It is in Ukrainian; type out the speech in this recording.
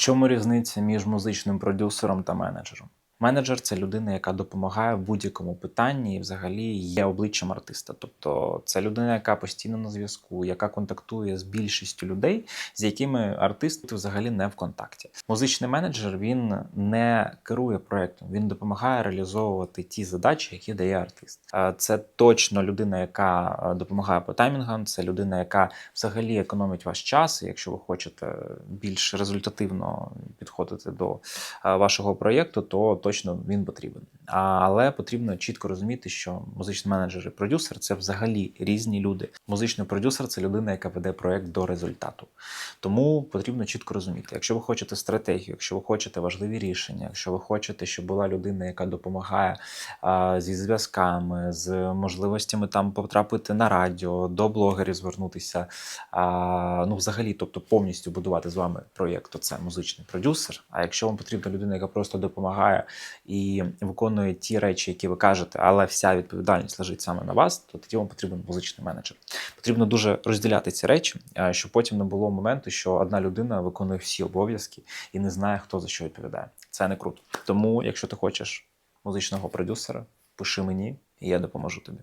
чому різниця між музичним продюсером та менеджером? Менеджер це людина, яка допомагає в будь-якому питанні і взагалі є обличчям артиста. Тобто це людина, яка постійно на зв'язку, яка контактує з більшістю людей, з якими артист взагалі не в контакті. Музичний менеджер він не керує проектом, він допомагає реалізовувати ті задачі, які дає артист. Це точно людина, яка допомагає по таймінгам. Це людина, яка взагалі економить ваш час. Якщо ви хочете більш результативно підходити до вашого проєкту, то точно він потрібен. Але потрібно чітко розуміти, що музичний менеджер і продюсер це взагалі різні люди. Музичний продюсер це людина, яка веде проєкт до результату. Тому потрібно чітко розуміти, якщо ви хочете стратегію, якщо ви хочете важливі рішення, якщо ви хочете, щоб була людина, яка допомагає а, зі зв'язками, з можливостями там потрапити на радіо, до блогерів звернутися. А, ну, взагалі, тобто повністю будувати з вами проєкт, то це музичний продюсер. А якщо вам потрібна людина, яка просто допомагає і виконує ті речі, які ви кажете, але вся відповідальність лежить саме на вас, то тоді вам потрібен музичний менеджер. Потрібно дуже розділяти ці речі, а, щоб потім не було моменту, що одна людина виконує всі обов'язки і не знає, хто за що відповідає. Це не круто. Тому, якщо ти хочеш музичного продюсера, пиши мені, і я допоможу тобі.